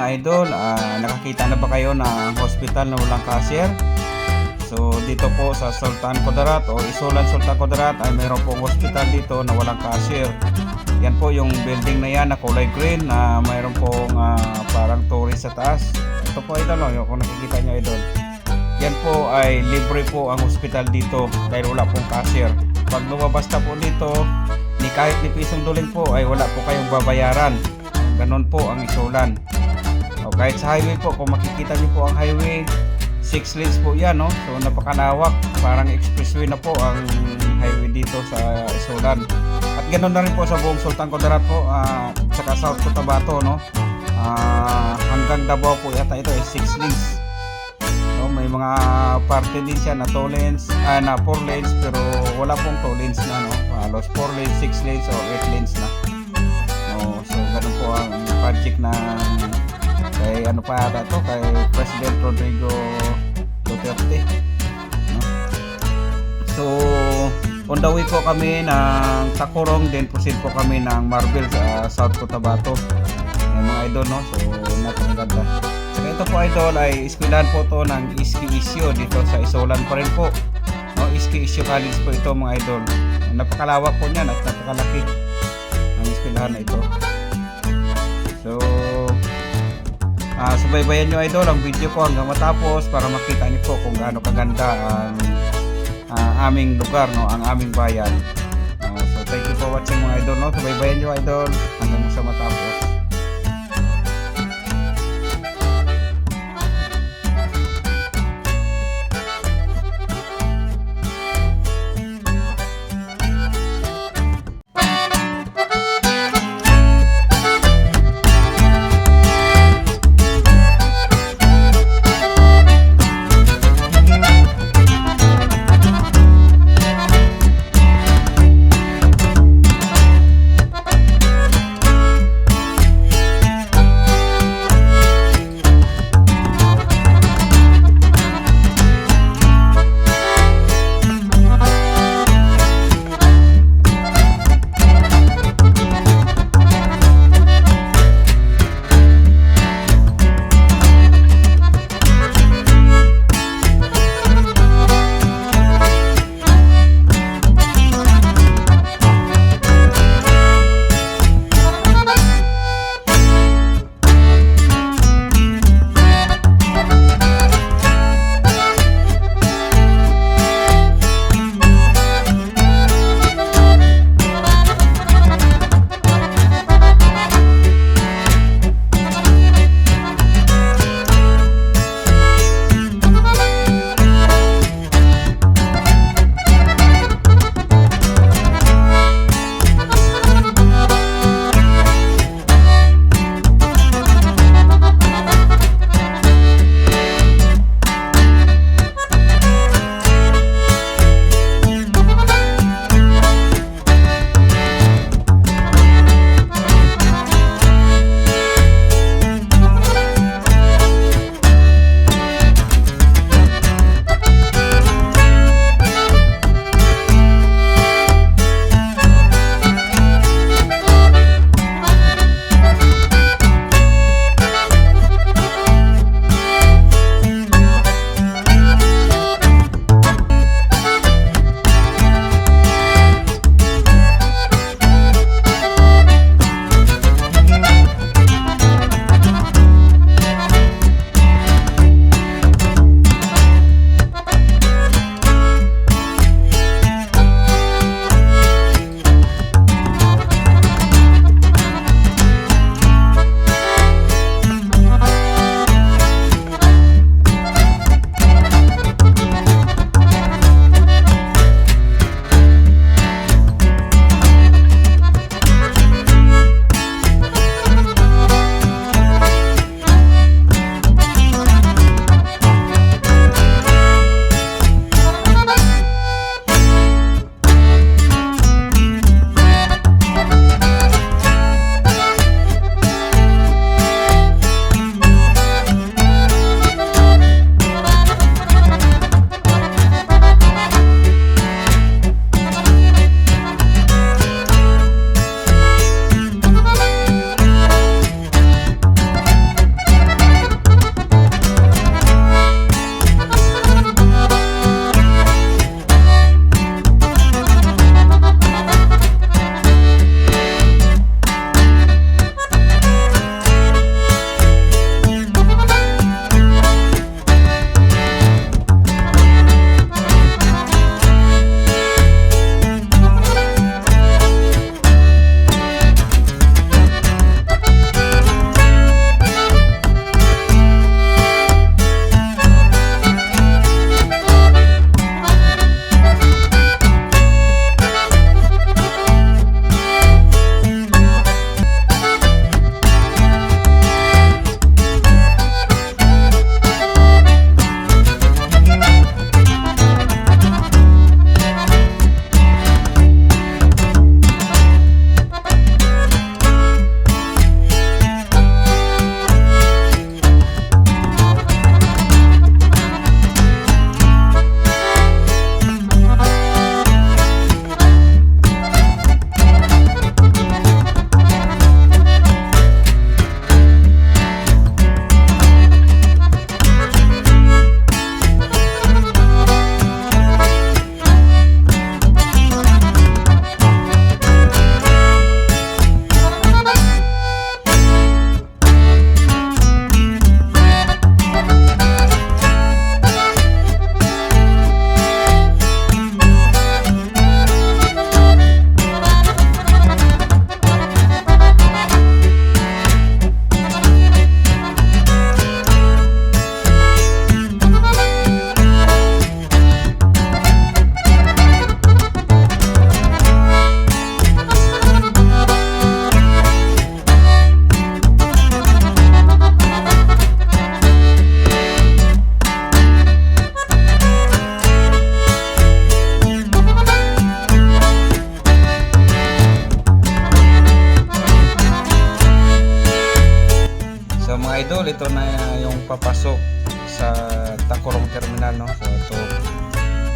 mga idol, ah, nakakita na ba kayo ng hospital na walang cashier? So dito po sa Sultan Kudarat o Isulan Sultan Kudarat ay mayroon pong hospital dito na walang cashier. Yan po yung building na yan na kulay green na mayroon pong ah, parang tourist sa taas. Ito po idol, oh, yung kung nakikita nyo idol. Yan po ay libre po ang hospital dito dahil wala pong cashier. Pag lumabas na po dito, ni kahit ni pisong duling po ay wala po kayong babayaran. Ganon po ang isulan. O kahit sa highway po, kung makikita niyo po ang highway, 6 lanes po yan, no? So napakalawak, parang expressway na po ang highway dito sa Isulan. At ganoon na rin po sa buong Sultan Kudarat po, ah, saka South Cotabato, no? Ah, hanggang Davao po yata ito ay 6 lanes. No, may mga parte din siya na 2 lanes, ah, na 4 lanes pero wala pong 2 lanes na no. Halos 4 lanes, 6 lanes o 8 lanes na. No, so ganun po ang project na kay ano pa ata to kay President Rodrigo Duterte. No? So on the way po kami ng Tacorong then proceed po kami ng Marvel sa South Cotabato. Yung mga idol no. So napakaganda. So ito po idol ay eskwelahan po to ng Iski Isyo dito sa Isolan pa rin po. No, Iski Isyo College po ito mga idol. Napakalawak po niyan at napakalaki ang eskwelahan na ito. Ah subaybayan nyo idol ang video ko hanggang matapos para makita niyo po kung gaano kaganda ang ah, aming lugar, no, ang aming bayan. Ah, so, thank you for watching mga idol, no. Subaybayan nyo idol hanggang Tacorong Terminal no. So ito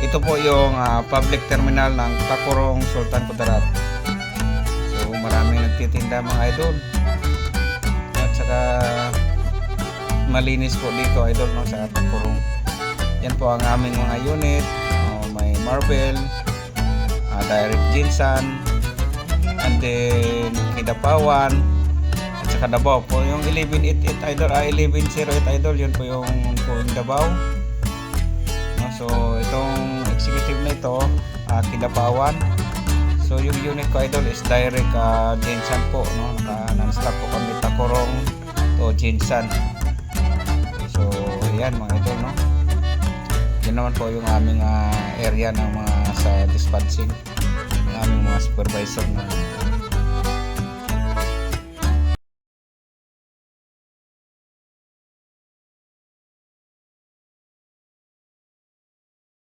ito po yung ah, public terminal ng Tacorong Sultan Kudarat. So marami nagtitinda mga idol. At saka malinis po dito idol no sa Tacorong. Yan po ang aming mga unit. Oh, may marble, ah, direct ginsan, and then kidapawan, saka Davao po. Yung 1188 idol, ah, 1108 idol, yun po yung Puing Davao. Itong executive na ito, ah, kidapawan. So, yung unit ko idol is direct uh, Jinsan po, no? Naka non-stop po kami takorong to Jinsan. So, yan mga idol, no? Yan naman po yung aming ah, area ng mga sa dispatching ng aming mga supervisor na